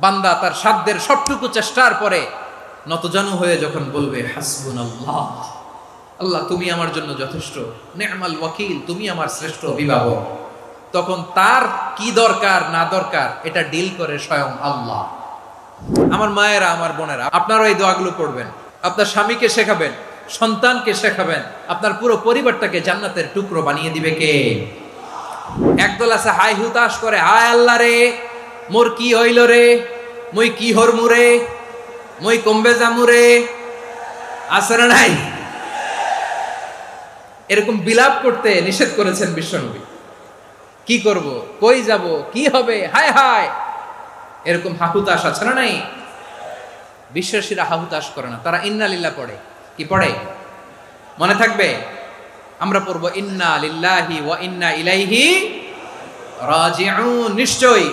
বান্দা তার সাধ্যের সবটুকু চেষ্টার পরে নতজানু হয়ে যখন বলবে হাসবুন আল্লাহ আল্লাহ তুমি আমার জন্য যথেষ্ট। নেমাল ওয়াকিল, তুমি আমার শ্রেষ্ঠ অভিভাবক। তখন তার কি দরকার, না দরকার, এটা ডিল করে স্বয়ং আল্লাহ। আমার মায়েরা, আমার বোনেরা, আপনারা এই দোয়াগুলো পড়বেন, আপনার স্বামীকে শেখাবেন, সন্তানকে শেখাবেন, আপনার পুরো পরিবারটাকে জান্নাতের টুকরো বানিয়ে দিবে কে? একদল আছে হাই হুতাশ করে, হায় আল্লাহ রে! মোর কি হইল রে? মই কি হরমু রে? মই কমবে জামু রে? আছে না নাই? এরকম বিলাপ করতে নিষেধ করেছেন বিশ্বনবী। কি করব? কই যাব? কি হবে? হায় হায়! এরকম হাহুতাশ আছে না নাই? বিশ্বাসীরা হাহুতাশ করে না। তারা ইন্না লিল্লাহ পড়ে। কি পড়ে? মনে থাকবে? আমরা পড়ব, ইন্না লিল্লাহি ওয়া ইন্না ইলাইহি রাজিউন। নিশ্চয়ই।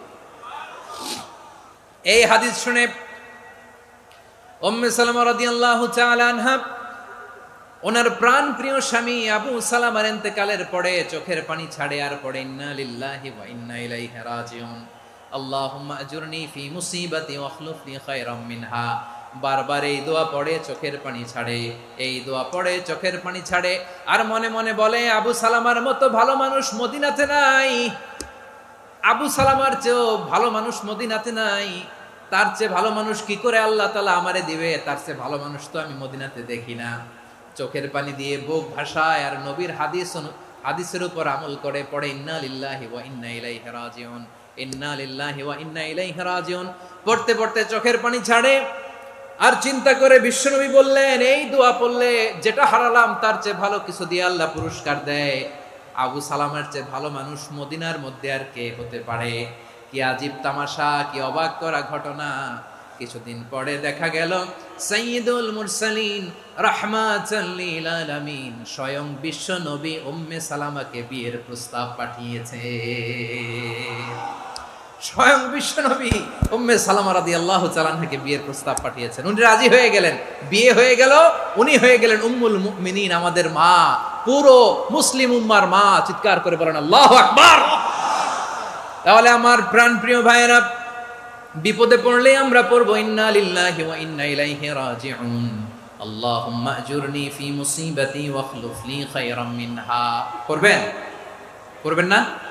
এই হাদিস শুনে আনহা ওনার প্রাণ প্রিয় স্বামী আবু সালামার ইন্তেকালের পরে চোখের পানি ছাড়ে আর পড়ে, ইন্না লিল্লাহি ওয়া বারবার এই দোয়া পড়ে, চোখের পানি ছাড়ে, এই দোয়া পড়ে, চোখের পানি ছাড়ে। আর মনে মনে বলে, আবু সালামার মতো ভালো মানুষ মদিনাতে নাই। আবু সালামার চেয়েও ভালো মানুষ মদিনাতে নাই। তার চেয়ে ভালো মানুষ কি করে আল্লাহ তালা আমারে দিবে? তার চেয়ে ভালো মানুষ তো আমি মদিনাতে দেখি না। চোখের পানি দিয়ে বুক ভাষায় আর নবীর হাদিস হাদিসের উপর আমল করে পড়ে, ইন্না লিল্লাহি ওয়া ইন্না ইলাইহি রাজিউন। ইন্না লিল্লাহি ওয়া ইন্না ইলাইহি রাজিউন। পড়তে পড়তে চোখের পানি ছাড়ে আর চিন্তা করে বিশ্বনবী বললেন, এই দোয়া পড়লে যেটা হারালাম, তার চেয়ে ভালো কিছু দিয়ে আল্লাহ পুরস্কার দেয়। আবু সালামের চেয়ে ভালো মানুষ মদিনার মধ্যে আর কে হতে পারে? কি আজীব তামাশা, কি অবাক করা ঘটনা? কিছুদিন পরে দেখা গেল সঈদুল মুরসালিন রাহমাতাল লিল আলামিন স্বয়ং বিশ্ব নবী উম্মে সালামাকে বিয়ের প্রস্তাব পাঠিয়েছে। স্বয়ং বিশ্ব নবী উম্মে সালামা রাদিয়াল্লাহু তাআলা থেকে বিয়ের প্রস্তাব পাঠিয়েছেন। উনি রাজি হয়ে গেলেন। বিয়ে হয়ে গেল, উনি হয়ে গেলেন উম্মুল মুমিনিন, আমাদের মা, পুরো মুসলিম উম্মার মা, চিৎকার করে বলেন, আল্লাহু আকবার! তাহলে আমার প্রাণ প্রিয় ভাইয়েরা, বিপদে পড়লে আমরা পড়ব, ইন্না লিল্লাহি ওয়া ইন্না ইলাইহি রাজিউন। আল্লাহুম্মা আজুরনি ফি মুসিবাতি ওয়াখলুফ লি খায়রাম মিনহা। করবেন করবেন না?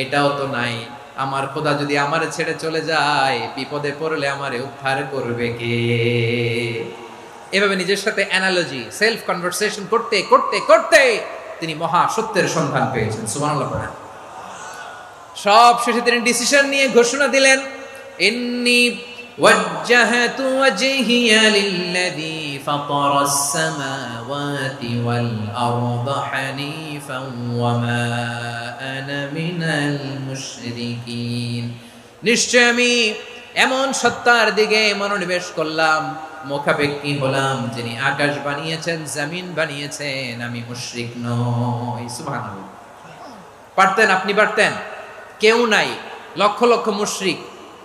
এটাও তো নাই। আমার খোদা যদি আমার ছেড়ে চলে যায়, বিপদে পড়লে আমারে উদ্ধার করবে কে? এভাবে নিজের সাথে অ্যানালজি সেলফ কনভারসেশন করতে করতে করতে তিনি মহা সত্যের সন্ধান পেয়েছেন। সুবহানাল্লাহ সব শেষে তিনি ডিসিশন নিয়ে ঘোষণা দিলেন, ইন্নি ওয়াজ্জাহাতু ওয়াজহিয়া লিল্লাযী فطر السماوات والأرض حنيفا وما أنا من المشركين নিশ্চয় আমি এমন সত্তার দিকে মনোনিবেশ করলাম মুখাপেক্ষী হলাম যিনি আকাশ বানিয়েছেন জমিন বানিয়েছেন আমি মুশরিক নই সুবহানাল্লাহ পারতেন আপনি পারতেন কেউ নাই লক্ষ লক্ষ মুশরিক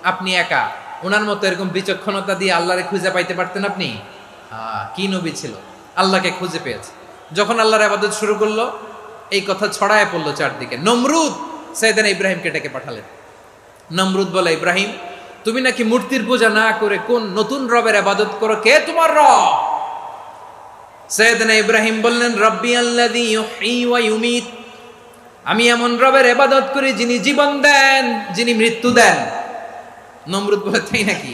আপনি একা ওনার মতো এরকম বিচক্ষণতা দিয়ে আল্লাহরে খুঁজে পাইতে পারতেন আপনি আহ, কি নবী ছিল? আল্লাহকে খুঁজে পেয়েছে। যখন আল্লাহর আবাদত শুরু করল, এই কথা ছড়ায় পড়ল চারদিকে। নমরুদ সৈয়দান ইব্রাহিমকে ডেকে পাঠালেন। নমরুদ বলে, ইব্রাহিম, তুমি নাকি মূর্তির পূজা না করে কোন নতুন রবের আবাদত করো? কে তোমার রব? সৈয়দনা ইব্রাহিম বললেন, রব্বি ওয়া ইউমীত। আমি এমন রবের ইবাদত করি যিনি জীবন দেন, যিনি মৃত্যু দেন। নমরুদ বলে, তাই নাকি?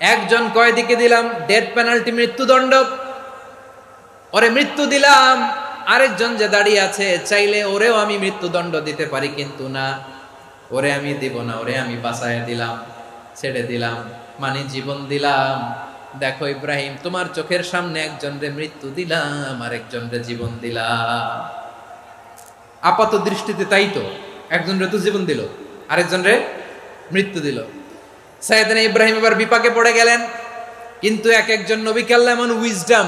একজন কয়েদিকে দিলাম? ডেথ পেনাল্টি মৃত্যুদণ্ড। ওরে মৃত্যু দিলাম। আরেকজন যে দাঁড়িয়ে আছে, চাইলে ওরেও আমি মৃত্যুদণ্ড দিতে পারি, কিন্তু না। ওরে আমি দিব না, ওরে আমি বাঁচায় দিলাম, ছেড়ে দিলাম মানে জীবন দিলাম। দেখো ইব্রাহিম, তোমার চোখের সামনে একজন রে মৃত্যু দিলাম আর একজন রে জীবন দিলাম। আপাত দৃষ্টিতে তাই তো। একজন রে তো জীবন দিল, আরেকজন রে মৃত্যু দিল। সাইয়েদনা ইব্রাহিম এবার বিপাকে পড়ে গেলেন কিন্তু এক একজন নবীকে আল্লাহ এমন উইজডম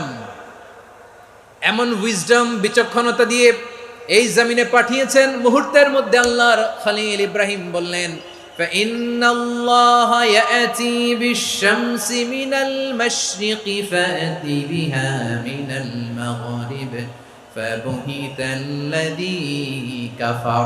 এমন উইজডম বিচক্ষণতা দিয়ে এই জমিনে পাঠিয়েছেন মুহূর্তের মধ্যে আল্লাহর খালিল ইব্রাহিম বললেন فإن الله يأتي بالشمس من المشرق فأت بها من المغرب فبهت الذي كفر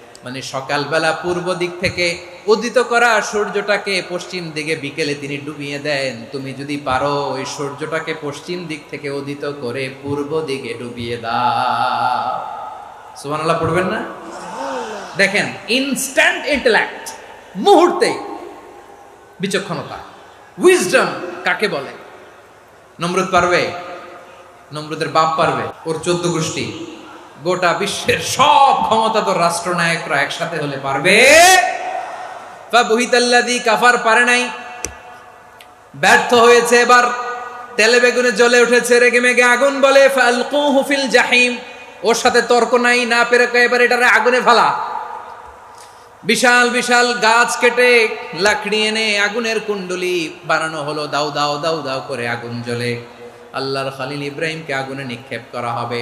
মানে সকালবেলা পূর্ব দিক থেকে উদিত করা সূর্যটাকে পশ্চিম দিকে বিকেলে তিনি ডুবিয়ে দেন। তুমি যদি পারো ওই সূর্যটাকে পশ্চিম দিক থেকে উদিত করে পূর্ব দিকে ডুবিয়ে দাও। সুবহানাল্লাহ, পড়বেন না? দেখেন ইনস্ট্যান্ট ইন্টেলেক্ট মুহূর্তে বিচক্ষণতা উইজডম কাকে বলে? নমরুদ পারবে? নমরুদের বাপ পারবে? ওর চোদ্দ গোষ্ঠী। গোটা বিশ্বের সব ক্ষমতাধর রাষ্ট্রনায়করা একসাথে হলে পারবে। বহিতাল্লাদি কাফার পারে নাই। ব্যর্থ হয়েছে এবার। তেলে বেগুনে জ্বলে উঠেছে, রেগে মেগে আগুন বলে ফালকুহু ফিল জাহিম। ওর সাথে তর্ক নাই, না পেরে এবার এটারে আগুনে ফেলা। বিশাল বিশাল গাছ কেটে লাকড়ি এনে আগুনের কুণ্ডলি বানানো হলো। দাও দাও দাও দাও করে আগুন জ্বলে। আল্লাহর খালিল ইব্রাহিমকে আগুনে নিক্ষেপ করা হবে।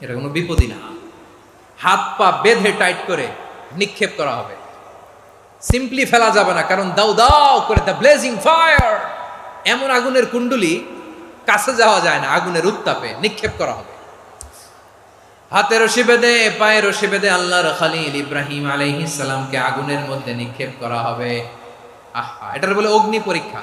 এটা কোনো বিপদই না। হাত পা বেঁধে টাইট করে নিক্ষেপ করা হবে। সিম্পলি ফেলা যাবে না, কারণ দাও দাও করে দ্য ব্লেজিং ফায়ার এমন আগুনের কুণ্ডুলি কাছে যাওয়া যায় না, আগুনের উত্তাপে নিক্ষেপ করা হবে। হাতে রশি বেঁধে, পায়ে রশি বেঁধে আল্লাহর খালিল ইব্রাহিম আলাইহিস সালামকে আগুনের মধ্যে নিক্ষেপ করা হবে। আহা, এটার বলে অগ্নি পরীক্ষা।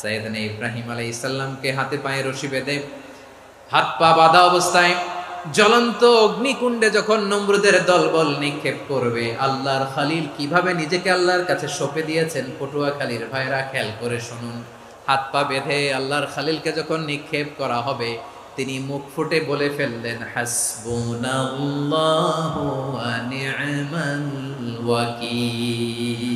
সাইয়েদনা ইব্রাহিম আলাইহিস সালামকে হাতে পায়ে রশি বেঁধে হাত পা বাঁধা অবস্থায় জ্বলন্ত অগ্নিকুণ্ডে যখন নমরুদের দলবল নিক্ষেপ করবে, আল্লাহর খালিল কীভাবে নিজেকে আল্লাহর কাছে সঁপে দিয়েছেন পটুয়াখালীর ভাইরা খেয়াল করে শুনুন। হাত পা বেঁধে আল্লাহর খালিলকে যখন নিক্ষেপ করা হবে, তিনি মুখ ফুটে বলে ফেললেন, হাসবুনাল্লাহু ওয়া ওয়াকিল।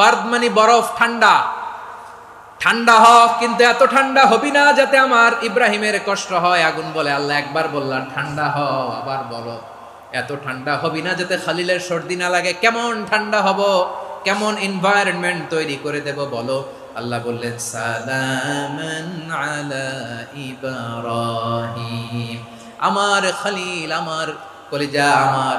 বার্দ মানে বরফ ঠান্ডা। ঠান্ডা হ কিন্তু এত ঠান্ডা হবি না যাতে আমার ইব্রাহিমের কষ্ট হয়, আগুন বলে আল্লাহ একবার বললাম, ঠান্ডা হ আবার বলো। এত ঠান্ডা হবি না যাতে খালিলের সর্দি না লাগে, কেমন ঠান্ডা হব? কেমন এনভায়রনমেন্ট তৈরি করে দেব বলো? আল্লাহ বললেন আলা আমার খালিল, আমার কলিজা আমার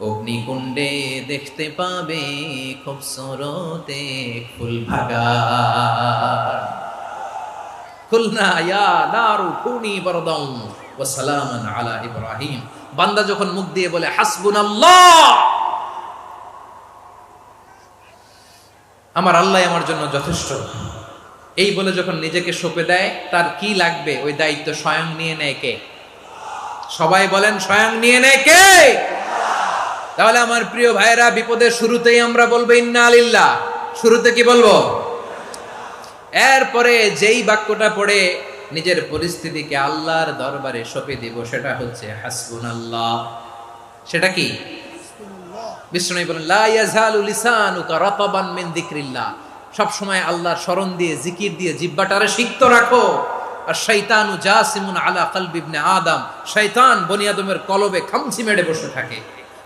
অগ্নিকুণ্ডে দেখতে পাবে খুব সরতে ফুল ভাগা। ইয়া কুনি আলা ইব্রাহিম। বান্দা যখন মুখ দিয়ে বলে, হাসবুনাল্লাহ! আমার আল্লাহ আমার জন্য যথেষ্ট। এই বলে যখন নিজেকে সঁপে দেয়, তার কি লাগবে? ওই দায়িত্ব স্বয়ং নিয়ে নেয় কে? সবাই বলেন, স্বয়ং নিয়ে নেয় কে? তাহলে আমার প্রিয় ভাইরা বিপদের শুরুতেই আমরা বলব ইন্না আলিল্লাহ শুরুতে কি বলব? এরপরে যেই বাক্যটা পড়ে নিজের পরিস্থিতিকে আল্লাহর দরবারে সঁপে দিব সেটা হচ্ছে হাসবুন আল্লাহ সেটা কি? বিষ্ণু বলেন লা ইয়াজালু লিসানুকা রাতাবান মিন যিকরিল্লাহ। সব সময় আল্লাহর স্মরণ দিয়ে জিকির দিয়ে জিব্বাটারে সিক্ত রাখো। আর শয়তানু জাসিমুন আলা কলবি ইবনে আদম। শয়তান বনি আদমের কলবে খামচি মেরে বসে থাকে।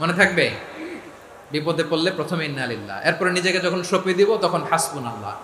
মনে থাকবে? বিপদে পড়লে প্রথমে ইন্না আলিল্লাহ এরপরে নিজেকে যখন সঁপে দিব, তখন হাসবুন আল্লাহ